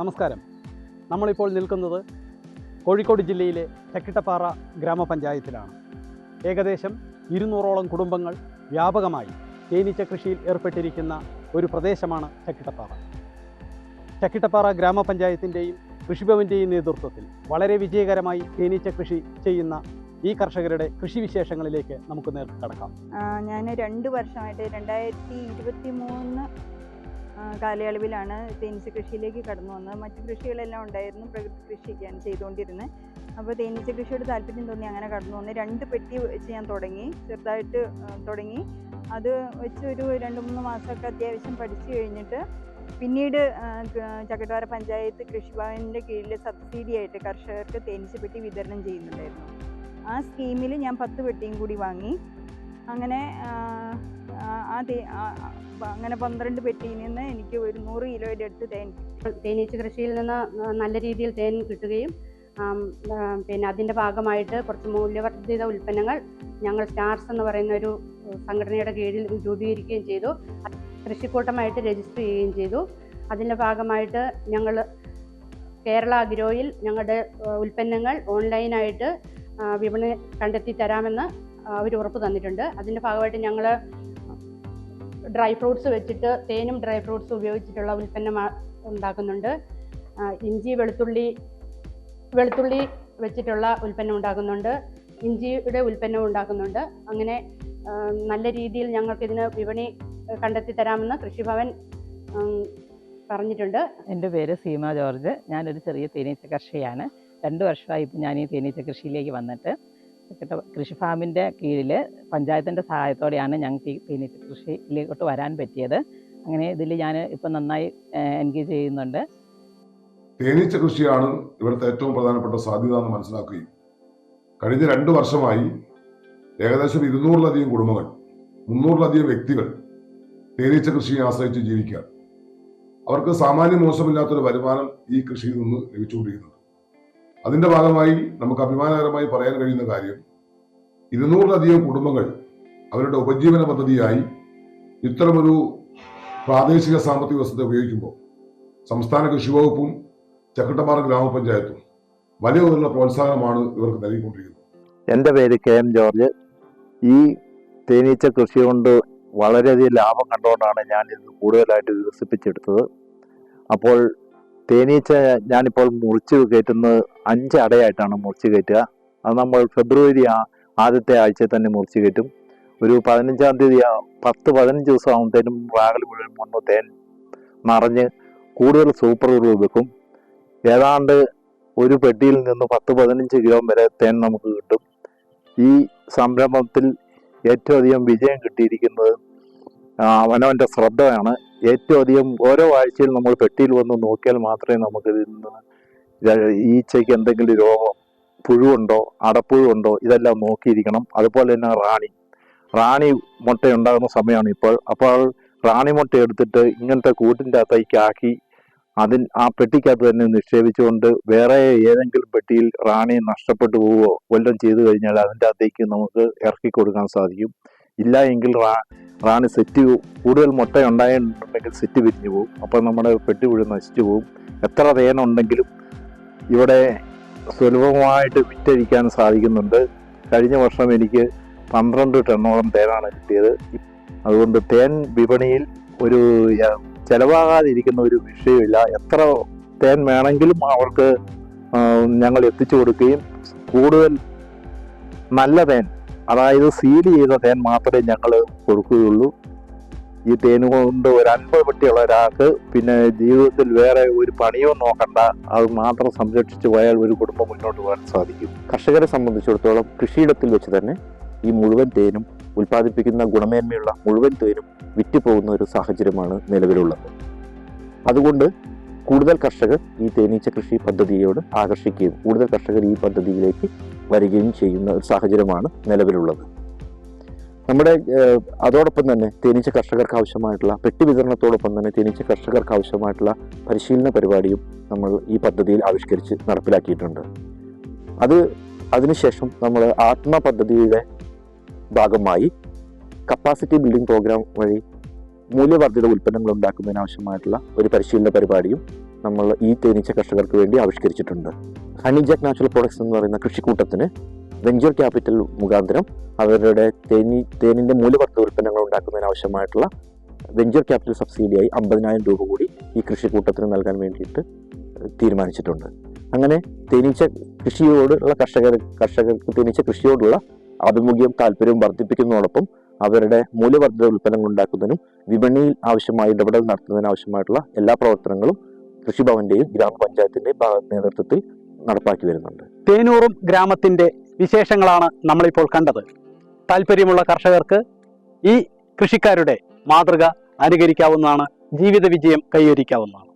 നമസ്കാരം. നമ്മളിപ്പോൾ നിൽക്കുന്നത് കോഴിക്കോട് ജില്ലയിലെ ചക്കിട്ടപ്പാറ ഗ്രാമപഞ്ചായത്തിലാണ്. ഏകദേശം ഇരുന്നൂറോളം കുടുംബങ്ങൾ വ്യാപകമായി തേനീച്ച കൃഷിയിൽ ഏർപ്പെട്ടിരിക്കുന്ന ഒരു പ്രദേശമാണ് ചക്കിട്ടപ്പാറ ചക്കിട്ടപ്പാറ ഗ്രാമപഞ്ചായത്തിന്റെയും കൃഷിഭവന്റെയും നേതൃത്വത്തിൽ വളരെ വിജയകരമായി തേനീച്ച കൃഷി ചെയ്യുന്ന ഈ കർഷകരുടെ കൃഷിവിശേഷങ്ങളിലേക്ക് നമുക്ക് നേർക്ക് കടക്കാം. ഞാൻ രണ്ട് വർഷമായിട്ട് രണ്ടായിരത്തി ഇരുപത്തി മൂന്ന് കാലയളവിലാണ് തേനീച്ച കൃഷിയിലേക്ക് കടന്നു വന്നത്. മറ്റു കൃഷികളെല്ലാം ഉണ്ടായിരുന്നു പ്രകൃതി കൃഷിയൊക്കെയാണ് ചെയ്തുകൊണ്ടിരുന്നത് അപ്പോൾ തേനീച്ച കൃഷിയോട് താല്പര്യം തോന്നി അങ്ങനെ കടന്നു വന്ന്. രണ്ട് പെട്ടി വെച്ച് ഞാൻ തുടങ്ങി ചെറുതായിട്ട് തുടങ്ങി. അത് വെച്ച് ഒരു രണ്ട് മൂന്ന് മാസമൊക്കെ അത്യാവശ്യം പഠിച്ചു കഴിഞ്ഞിട്ട് പിന്നീട് ചക്കട്ടുവാര പഞ്ചായത്ത് കൃഷിഭവന്റെ കീഴിൽ സബ്സിഡി ആയിട്ട് കർഷകർക്ക് തേനീച്ച പെട്ടി വിതരണം ചെയ്യുന്നുണ്ടായിരുന്നു. ആ സ്കീമിൽ ഞാൻ പത്ത് പെട്ടിയും കൂടി വാങ്ങി. അങ്ങനെ ആ, അങ്ങനെ പന്ത്രണ്ട് പെട്ടിയിൽ നിന്ന് എനിക്ക് ഒരു നൂറ് കിലോയുടെ അടുത്ത് തേൻ തേനീച്ച കൃഷിയിൽ നിന്ന് നല്ല രീതിയിൽ തേൻ കിട്ടുകയും പിന്നെ അതിന്റെ ഭാഗമായിട്ട് കുറച്ച് മൂല്യവർദ്ധിത ഉൽപ്പന്നങ്ങൾ ഞങ്ങൾ സ്റ്റാർസ് എന്ന് പറയുന്ന ഒരു സംഘടനയുടെ കീഴിൽ രൂപീകരിക്കുകയും ചെയ്തു. കൃഷിക്കൂട്ടമായിട്ട് രജിസ്റ്റർ ചെയ്യുകയും ചെയ്തു. അതിന്റെ ഭാഗമായിട്ട് ഞങ്ങൾ കേരള അഗ്രോയിൽ ഞങ്ങളുടെ ഉൽപ്പന്നങ്ങൾ ഓൺലൈനായിട്ട് വിപണി കണ്ടെത്തി തരാമെന്ന് അവർ ഉറപ്പ് തന്നിട്ടുണ്ട്. അതിന്റെ ഭാഗമായിട്ട് ഞങ്ങൾ ഡ്രൈ ഫ്രൂട്ട്സ് വെച്ചിട്ട് തേനും ഡ്രൈ ഫ്രൂട്ട്സ് ഉപയോഗിച്ചിട്ടുള്ള ഉൽപ്പന്നം ഉണ്ടാക്കുന്നുണ്ട്. ഇഞ്ചി വെളുത്തുള്ളി വെളുത്തുള്ളി വെച്ചിട്ടുള്ള ഉൽപ്പന്നം ഉണ്ടാക്കുന്നുണ്ട്. ഇഞ്ചിയുടെ ഉൽപ്പന്നം ഉണ്ടാക്കുന്നുണ്ട്. അങ്ങനെ നല്ല രീതിയിൽ ഞങ്ങൾക്കിതിന് വിപണി കണ്ടെത്തി തരാമെന്ന് കൃഷിഭവൻ പറഞ്ഞിട്ടുണ്ട്. എന്റെ പേര് സീമ ജോർജ്. ഞാനൊരു ചെറിയ തേനീച്ച കർഷകയാണ് രണ്ട് വർഷമായി ഇപ്പം ഞാൻ ഈ തേനീച്ച കൃഷിയിലേക്ക് വന്നിട്ട്. കൃഷി ഫാമിന്റെ കീഴിൽ പഞ്ചായത്തിന്റെ സഹായത്തോടെയാണ് ഞങ്ങൾക്ക് ഈ തേനീച്ച കൃഷിയിലേക്കോട്ട് വരാൻ പറ്റിയത്. അങ്ങനെ ഇതിൽ ഞാൻ ഇപ്പം നന്നായി എൻഗേജ് ചെയ്യുന്നുണ്ട്. തേനീച്ച കൃഷിയാണ് ഇവിടുത്തെ ഏറ്റവും പ്രധാനപ്പെട്ട സാധ്യത എന്ന് മനസ്സിലാക്കുകയും കഴിഞ്ഞ രണ്ട് വർഷമായി ഏകദേശം ഇരുന്നൂറിലധികം കുടുംബങ്ങൾ മുന്നൂറിലധികം വ്യക്തികൾ തേനീച്ച കൃഷിയെ ആശ്രയിച്ച് ജീവിക്കുക അവർക്ക് സാമാന്യം മോശമില്ലാത്തൊരു വരുമാനം ഈ കൃഷിയിൽ നിന്ന് ലഭിച്ചുകൊണ്ടിരിക്കുന്നുണ്ട്. അതിന്റെ ഭാഗമായി നമുക്ക് അഭിമാനകരമായി പറയാൻ കഴിയുന്ന കാര്യം ഇരുന്നൂറിലധികം കുടുംബങ്ങൾ അവരുടെ ഉപജീവന പദ്ധതിയായി ഇത്തരമൊരു പ്രാദേശിക സാമ്പത്തിക വ്യവസ്ഥ ഉപയോഗിക്കുമ്പോൾ സംസ്ഥാന കൃഷി വകുപ്പും ചക്കട്ടമാറ ഗ്രാമപഞ്ചായത്തും വലിയ തോതിലുള്ള പ്രോത്സാഹനമാണ് ഇവർക്ക് നൽകിക്കൊണ്ടിരിക്കുന്നത്. എന്റെ പേര് കെ എം ജോർജ്. ഈ തേനീച്ച കൃഷി കൊണ്ട് വളരെയധികം ലാഭം കണ്ടുകൊണ്ടാണ് ഞാൻ ഇത് കൂടുതലായിട്ട് വികസിപ്പിച്ചെടുത്തത്. അപ്പോൾ തേനീച്ച ഞാനിപ്പോൾ മുറിച്ച് കയറ്റുന്നത് അഞ്ച് അടയായിട്ടാണ് മുറിച്ച് കയറ്റുക. അത് നമ്മൾ ഫെബ്രുവരി ആദ്യത്തെ ആഴ്ചയിൽ തന്നെ മുറിച്ച് കയറ്റും. ഒരു പതിനഞ്ചാം തീയതി പത്ത് പതിനഞ്ച് ദിവസം ആകുമ്പോഴത്തേനും റാഗൽ മുഴുവൻ വന്ന് തേൻ നിറഞ്ഞ് കൂടുതൽ സൂപ്പർ വെക്കും. ഏതാണ്ട് ഒരു പെട്ടിയിൽ നിന്ന് പത്ത് പതിനഞ്ച് കിലോ വരെ തേൻ നമുക്ക് കിട്ടും. ഈ സംരംഭത്തിൽ ഏറ്റവും അധികം വിജയം കിട്ടിയിരിക്കുന്നത് അവനവന്റെ ശ്രദ്ധയാണ്. ഏറ്റവും അധികം ഓരോ ആഴ്ചയിൽ നമ്മൾ പെട്ടിയിൽ വന്ന് നോക്കിയാൽ മാത്രമേ നമുക്ക് ഇതിൽ നിന്ന് ഈച്ചയ്ക്ക് എന്തെങ്കിലും രോഗം പുഴുവുണ്ടോ അടപ്പുഴുണ്ടോ ഇതെല്ലാം നോക്കിയിരിക്കണം. അതുപോലെ തന്നെ റാണി. റാണി മുട്ട ഉണ്ടാകുന്ന സമയമാണ് ഇപ്പോൾ. അപ്പോൾ റാണി മുട്ട എടുത്തിട്ട് ഇങ്ങനത്തെ കൂട്ടിന്റെ അകത്തേക്കാക്കി അതിൽ ആ പെട്ടിക്കകത്ത് തന്നെ നിക്ഷേപിച്ചുകൊണ്ട് വേറെ ഏതെങ്കിലും പെട്ടിയിൽ റാണി നഷ്ടപ്പെട്ടു പോവുകയോ വല്ലതും ചെയ്തു കഴിഞ്ഞാൽ അതിന്റെ അകത്തേക്ക് നമുക്ക് ഇറക്കി കൊടുക്കാൻ സാധിക്കും. ഇല്ല എങ്കിൽ റാണി സെറ്റ് കൂടുതൽ മുട്ട ഉണ്ടായിട്ടുണ്ടെങ്കിൽ സെറ്റ് വിരിഞ്ഞു പോകും. അപ്പോൾ നമ്മുടെ പെട്ടി മുഴുവൻ നശിച്ചു പോകും. എത്ര തേനുണ്ടെങ്കിലും ഇവിടെ സുലഭമായിട്ട് വിറ്റഴിക്കാൻ സാധിക്കുന്നുണ്ട്. കഴിഞ്ഞ വർഷം എനിക്ക് പന്ത്രണ്ട് ടണ്ണോളം തേനാണ് കിട്ടിയത്. അതുകൊണ്ട് തേൻ വിപണിയിൽ ഒരു ചിലവാകാതിരിക്കുന്ന ഒരു വിഷയമില്ല. എത്ര തേൻ വേണമെങ്കിലും അവർക്ക് ഞങ്ങൾ എത്തിച്ചു കൊടുക്കുകയും കൂടുതൽ നല്ല തേൻ അതായത് സീൽ ചെയ്ത തേൻ മാത്രമേ ഞങ്ങൾ കൊടുക്കുകയുള്ളൂ. ഈ തേൻ കൊണ്ട് ഒരു അൻപത് പെട്ടിയുള്ള ഒരാൾക്ക് പിന്നെ ജീവിതത്തിൽ വേറെ ഒരു പണിയോ നോക്കണ്ട. അത് മാത്രം സംരക്ഷിച്ചു പോയാൽ ഒരു കുടുംബം മുന്നോട്ട് പോകാൻ സാധിക്കും. കർഷകരെ സംബന്ധിച്ചിടത്തോളം കൃഷിയിടത്തിൽ വെച്ച് തന്നെ ഈ മുഴുവൻ തേനും ഉൽപ്പാദിപ്പിക്കുന്ന ഗുണമേന്മയുള്ള മുഴുവൻ തേനും വിറ്റുപോകുന്ന ഒരു സാഹചര്യമാണ് നിലവിലുള്ളത്. അതുകൊണ്ട് കൂടുതൽ കർഷകർ ഈ തേനീച്ച കൃഷി പദ്ധതിയോട് ആകർഷിക്കുകയും കൂടുതൽ കർഷകർ ഈ പദ്ധതിയിലേക്ക് വരികയും ചെയ്യുന്ന ഒരു സാഹചര്യമാണ് നിലവിലുള്ളത്. നമ്മുടെ അതോടൊപ്പം തന്നെ തേനീച്ച കർഷകർക്ക് ആവശ്യമായിട്ടുള്ള പെട്ടി വിതരണത്തോടൊപ്പം തന്നെ തേനീച്ച കർഷകർക്ക് ആവശ്യമായിട്ടുള്ള പരിശീലന പരിപാടിയും നമ്മൾ ഈ പദ്ധതിയിൽ ആവിഷ്കരിച്ച് നടപ്പിലാക്കിയിട്ടുണ്ട്. അത് അതിനുശേഷം നമ്മൾ ആത്മ പദ്ധതിയുടെ ഭാഗമായി കപ്പാസിറ്റി ബിൽഡിംഗ് പ്രോഗ്രാം വഴി മൂല്യവർദ്ധിത ഉൽപ്പന്നങ്ങൾ ഉണ്ടാക്കുന്നതിനാവശ്യമായിട്ടുള്ള ഒരു പരിശീലന പരിപാടിയും നമ്മൾ ഈ തേനീച്ച കർഷകർക്ക് വേണ്ടി ആവിഷ്കരിച്ചിട്ടുണ്ട്. ഹണിജാക്ക് നാച്ചുറൽ പ്രോഡക്ട്സ് എന്ന് പറയുന്ന കൃഷിക്കൂട്ടത്തിന് വെഞ്ചർ ക്യാപിറ്റൽ മുഖാന്തരം അവരുടെ തേനി തേനിന്റെ മൂല്യവർദ്ധ ഉൽപ്പന്നങ്ങൾ ഉണ്ടാക്കുന്നതിന് ആവശ്യമായിട്ടുള്ള വെഞ്ചർ ക്യാപിറ്റൽ സബ്സിഡിയായി അമ്പതിനായിരം രൂപ കൂടി ഈ കൃഷിക്കൂട്ടത്തിന് നൽകാൻ വേണ്ടിയിട്ട് തീരുമാനിച്ചിട്ടുണ്ട്. അങ്ങനെ തേനീച്ച കൃഷിയോടുള്ള കർഷകർ കർഷകർക്ക് തേനീച്ച കൃഷിയോടുള്ള ആഭിമുഖ്യം താല്പര്യവും വർദ്ധിപ്പിക്കുന്നതോടൊപ്പം അവരുടെ മൂല്യവർദ്ധിത ഉൽപ്പന്നങ്ങൾ ഉണ്ടാക്കുന്നതിനും വിപണിയിൽ ആവശ്യമായ ഇടപെടൽ നടത്തുന്നതിന് ആവശ്യമായിട്ടുള്ള എല്ലാ പ്രവർത്തനങ്ങളും കൃഷിഭവന്റെയും ഗ്രാമപഞ്ചായത്തിന്റെയും നേതൃത്വത്തിൽ നടപ്പാക്കി വരുന്നുണ്ട്. തേനൂറും ഗ്രാമത്തിന്റെ വിശേഷങ്ങളാണ് നമ്മളിപ്പോൾ കണ്ടത്. താല്പര്യമുള്ള കർഷകർക്ക് ഈ കൃഷിക്കാരുടെ മാതൃക അനുകരിക്കാവുന്നതാണ് ജീവിത വിജയം കൈവരിക്കാവുന്നതാണ്.